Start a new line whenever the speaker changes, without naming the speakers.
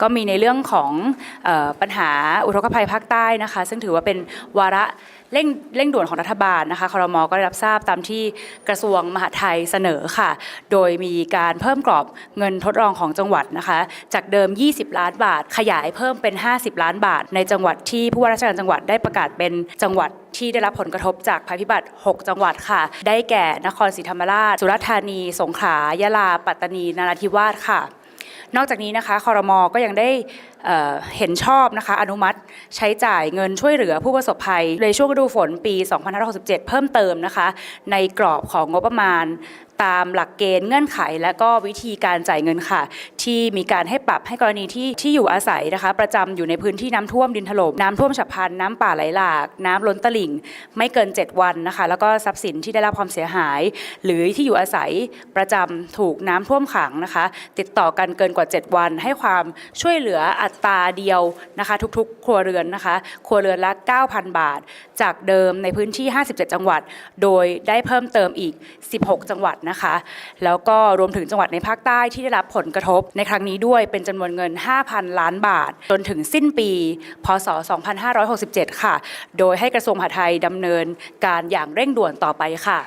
ก็มีในเรื่องของปัญหาอุทกภัยภาคใต้นะคะ ซึ่งถือว่าเป็นวาระเร่งเร่งด่วนของรัฐบาลนะคะคอรมอก็ได้รับทราบตามที่กระทรวงมหาดไทยเสนอค่ะ โดยมีการเพิ่มกรอบเงินทดลองของจังหวัดนะคะ จากเดิม 20 ล้านบาท ขยายเพิ่มเป็น 50 ล้านบาท ในจังหวัดที่ผู้ว่าราชการจังหวัดได้ประกาศเป็นจังหวัดที่ได้รับผลกระทบจากภัยพิบัติ 6 จังหวัดค่ะ ได้แก่นครศรีธรรมราช สุราษฎร์ธานี สงขลา ยะลา ปัตตานี นราธิวาสค่ะ นอกจากนี้นะคะคอรมอก็ยังได้เห็นชอบนะคะอนุมัติใช้จ่ายเงินช่วยเหลือผู้ประสบภัย ในช่วงฤดูฝนปี 2567 เพิ่มเติมนะคะ ในกรอบของงบประมาณตามหลักเกณฑ์เงื่อนไข และก็วิธีการจ่ายเงินค่ะที่มีการให้ปรับให้กรณีที่ที่อยู่อาศัยนะคะ ประจำอยู่ในพื้นที่น้ำท่วมดินถล่มน้ำท่วมฉับพลันน้ำป่าไหลหลาก น้ำล้นตลิ่ง ไม่เกิน 7 วันนะคะ แล้วก็ทรัพย์สินที่ได้รับความเสียหาย หรือที่อยู่อาศัยประจำถูกน้ำท่วมขังนะคะ ติดต่อกันเกินกว่า 7 วัน ให้ความช่วยเหลืออัตราเดียวนะคะ ทุกๆ ครัวเรือนนะคะ ครัวเรือนละ 9,000 บาท จากเดิมในพื้นที่ 57 จังหวัด โดยได้เพิ่มเติมอีก 16 จังหวัดนะคะ แล้วก็รวมถึงจังหวัดในภาคใต้ที่ได้รับผลกระทบในครั้งนี้ด้วยเป็นจำนวนเงิน 5,000 ล้านบาท จนถึงสิ้นปี พศ 2567 ค่ะ โดยให้กระทรวงมหาดไทยดำเนินการอย่างเร่งด่วนต่อไปค่ะ